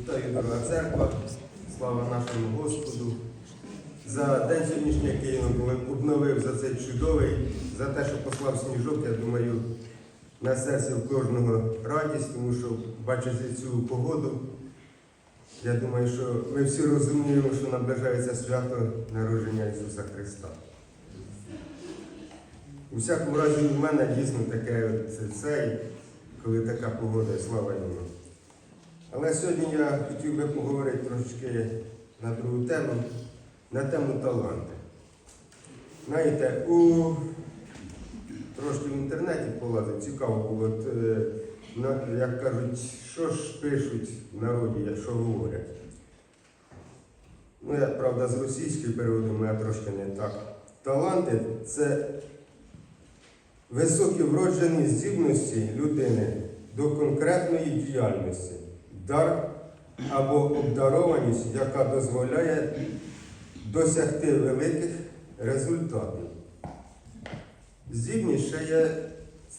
Вітаю, дорога церква, слава нашому Господу. За день сьогоднішній, який він обновив за цей чудовий, за те, що послав сніжок, я думаю, на серці в кожного радість, тому що бачачи цю погоду, я думаю, що ми всі розуміємо, що наближається свято народження Ісуса Христа. У всякому разі, у мене дійсно таке цей, коли така погода, слава йому. Але сьогодні я хотів би поговорити трошки на другу тему, на тему таланти. Знаєте, у трошки в інтернеті полазив, цікаво було, от, е, на- як кажуть, що ж пишуть в народі, що говорять. Ну, я, правда, з російською переводом, я трошки не так. Таланти це високі вроджені здібності людини до конкретної діяльності, дар або обдарованість, яка дозволяє досягти великих результатів. Здібність ще є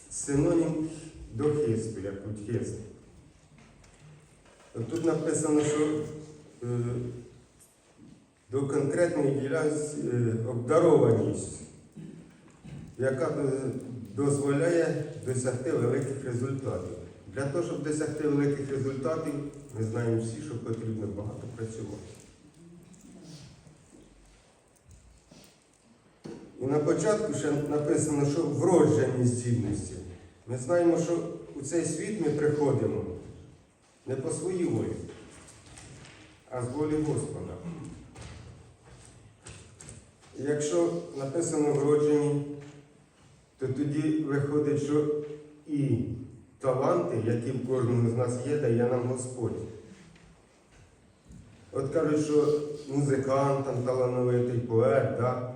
синонім до хисту, як хист. Тут написано, що е, до конкретної ділянки е, обдарованість, яка дозволяє досягти великих результатів. Для того, щоб досягти великих результатів, ми знаємо всі, що потрібно багато працювати. І на початку ще написано, що вроджені здібності. Ми знаємо, що у цей світ ми приходимо не по своїй волі, а з волі Господа. І якщо написано вроджені, то тоді виходить, що і таланти, які в кожному з нас є, дає нам Господь. От кажуть, що музикант там талановитий поет, да?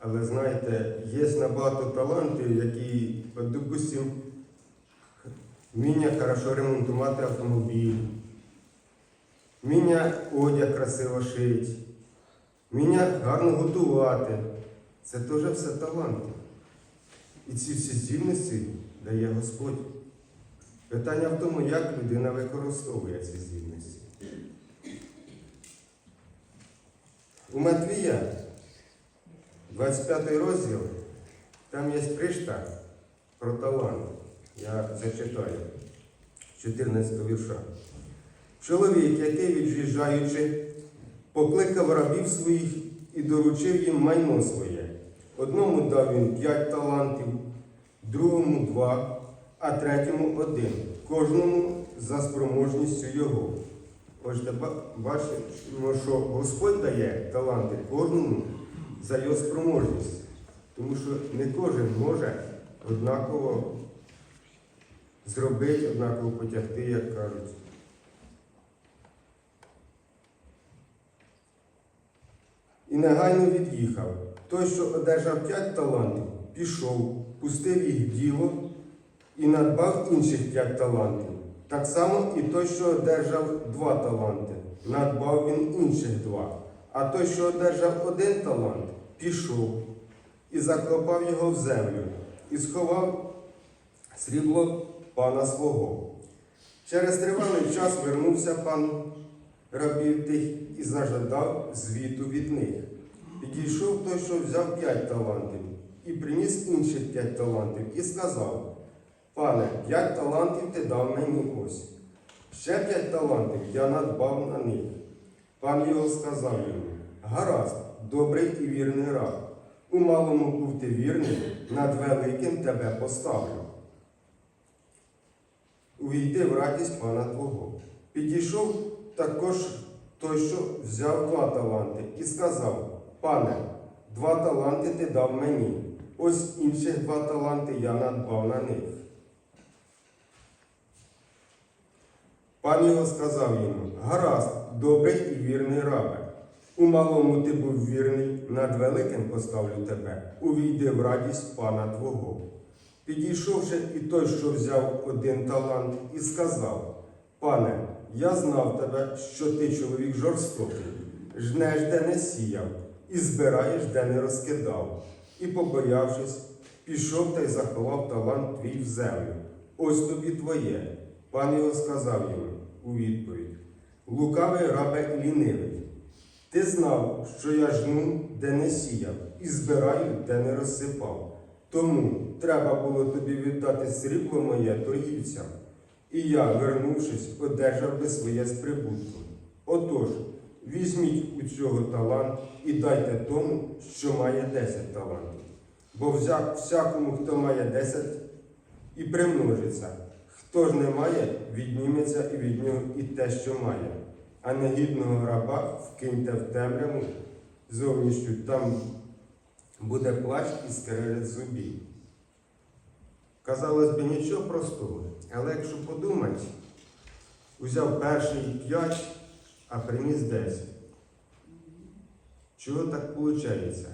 але знаєте, є набагато талантів, які, от, допустим, вміння хорошо ремонтувати автомобіль, вміння одяг красиво шити, вміння гарно готувати. Це теж все таланти. І ці всі здібності дає Господь. Питання в тому, як людина використовує ці здібності. У Матвія, 25 розділ, там є пришта про талант. Я зачитаю 14 вірша. Чоловік, який від'їжджаючи, покликав рабів своїх і доручив їм майно своє. Одному дав він п'ять талантів, другому два, а третьому один, кожному за спроможністю його. Ба- бачимо, що Господь дає таланти кожному за його спроможність, тому що не кожен може однаково зробити, однаково потягти, як кажуть. І негайно від'їхав. Той, що одержав п'ять талантів, пішов, пустив їх діло і надбав інших п'ять талантів. Так само і той, що одержав два таланти, надбав він інших два. А той, що одержав один талант, пішов і закопав його в землю, і сховав срібло пана свого. Через тривалий час вернувся пан рабів тих і зажадав звіту від них. Підійшов той, що взяв п'ять талантів, і приніс інших п'ять талантів, і сказав: Пане, п'ять талантів ти дав мені ось. Ще п'ять талантів я надбав на них. Пан його сказав йому: Гаразд, добрий і вірний раб. У малому був ти вірний, над великим тебе поставлю. Увійди в радість пана твого. Підійшов також той, що взяв два таланти, і сказав: Пане, два таланти ти дав мені. Ось інших два таланти я надбав на них. Пан його сказав йому: Гаразд, добрий і вірний рабе. У малому ти був вірний, над великим поставлю тебе. Увійди в радість пана твого. Підійшовши і той, що взяв один талант, і сказав: Пане, я знав тебе, що ти чоловік жорстокий, жнеш, де не сіяв, і збираєш, де не розкидав. І, побоявшись, пішов та й заховав талант твій в землю. Ось тобі твоє. Пан його сказав йому у відповідь: лукавий рабе лінивий. Ти знав, що я жну, де не сіяв, і збираю, де не розсипав. Тому треба було тобі віддати срібло моє торгівцям. І я, вернувшись, одержав би своє з прибутком. Отож, візьміть у цього талант і дайте тому, що має 10 талантів. Бо взя- всякому, хто має 10, і примножиться. Хто ж не має, відніметься і від нього і те, що має. А негідного раба вкиньте в темряву зовнішню, там буде плач і скрежет зубів. Казалось би, нічого простого, але якщо подумати, узяв перший п'ять, а приніс 10. Чого так виходить?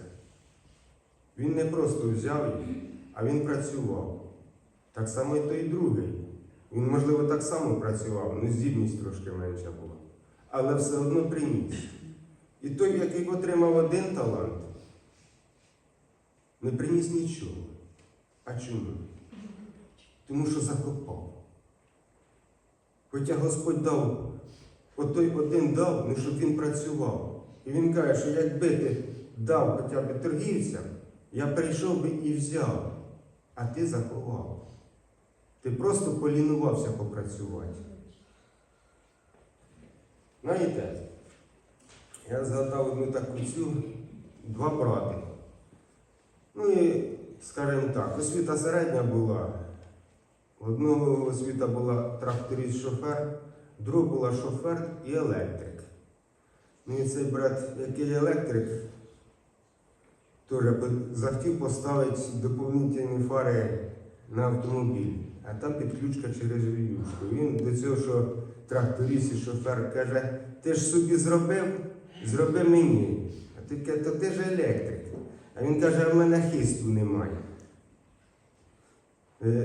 Він не просто взяв їх, а він працював. Так само і той другий. Він, можливо, так само працював, але здібність трошки менша була. Але все одно приніс. І той, який отримав один талант, не приніс нічого. А чому? Тому що закопав. Хоча Господь дав, от той один дав, ну щоб він працював. І він каже, що якби ти дав хоча б торгівцям, я прийшов би і взяв, а ти заховав. Ти просто полінувався попрацювати. Знаєте, я згадав одну таку цю два брати. Ну і, скажімо так, освіта середня була. Одного освіта була тракторист-шофер, другого була шофер і електрик. Ну і цей брат, який електрик, теж захотів поставити доповнительні фари на автомобіль, а там підключка через віючку. Він до цього, що тракторист і шофер каже, ти ж собі зробив, зроби мені. А ти каже, то ти ж електрик. А він каже, а в мене хисту немає.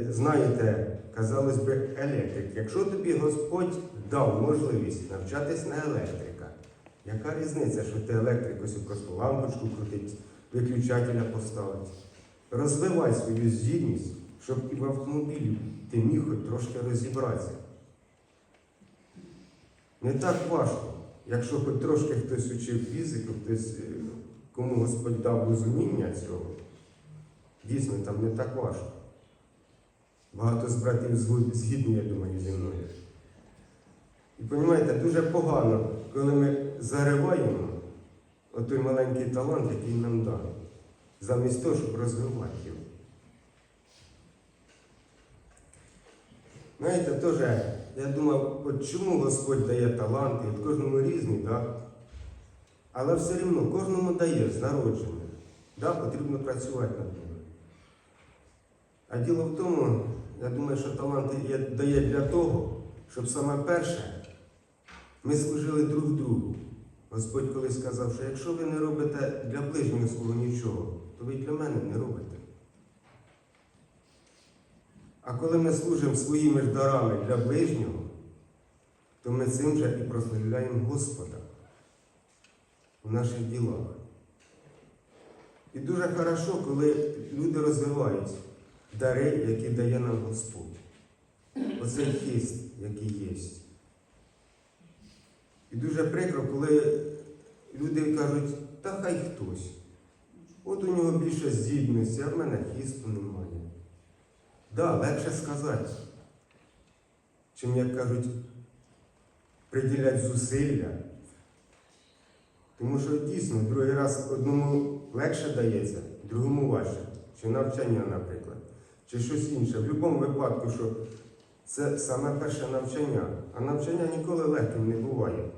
Знаєте, казалось би, електрик. Якщо тобі Господь дав можливість навчатись на електрика, яка різниця, що ти електрик ось просто лампочку крутить, виключателя поставить? Розвивай свою здібність, щоб і в автомобілі ти міг хоч трошки розібратися. Не так важко, якщо хоч трошки хтось учив фізику, хтось, е, кому Господь дав розуміння цього, дійсно там не так важко. Багато з братів згідні, я думаю, зі мною. І розумієте, дуже погано, коли ми зариваємо отой маленький талант, який нам дав, замість того, щоб розвивати його. Знаєте, теж я думав, от чому Господь дає таланти, от кожному різні, да? але все рівно кожному дає з народження. Да? Потрібно працювати над ними. А діло в тому, я думаю, що таланти дає для того, щоб саме перше ми служили друг другу. Господь колись сказав, що якщо ви не робите для ближнього свого нічого, то ви для мене не робите. А коли ми служимо своїми ж дарами для ближнього, то ми цим же і прославляємо Господа в наших ділах. І дуже хорошо, коли люди розвивають дари, які дає нам Господь. Оцей хист, який є. І дуже прикро, коли люди кажуть, та хай хтось. От у нього більше здібності, а в мене хисту немає. Да, легше сказати, чим, як кажуть, приділять зусилля. Тому що дійсно другий раз одному легше дається, другому важче. Чи навчання, наприклад, чи щось інше. В будь-якому випадку, що це саме перше навчання, а навчання ніколи легким не буває.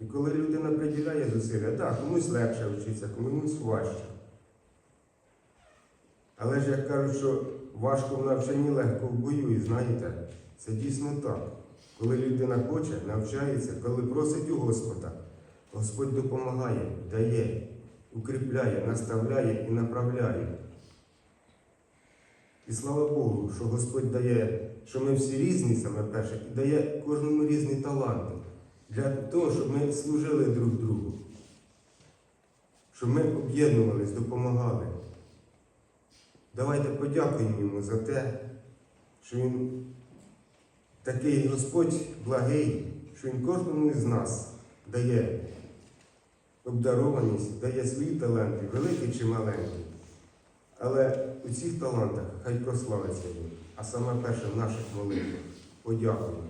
І коли людина приділяє зусилля, так, комусь легше вчитися, комусь важче. Але ж як кажуть, що важко в навчанні, легко в бою, і знаєте, це дійсно так. Коли людина хоче, навчається, коли просить у Господа, Господь допомагає, дає, укріпляє, наставляє і направляє. І слава Богу, що Господь дає, що ми всі різні саме перше, і дає кожному різні таланти для того, щоб ми служили друг другу, щоб ми об'єднувались, допомагали. Давайте подякуємо йому за те, що він такий Господь благий, що Він кожному із нас дає обдарованість, дає свої таланти, великі чи маленькі. Але у цих талантах хай прославиться Він, а саме перше в наших молитвах. Подякуємо.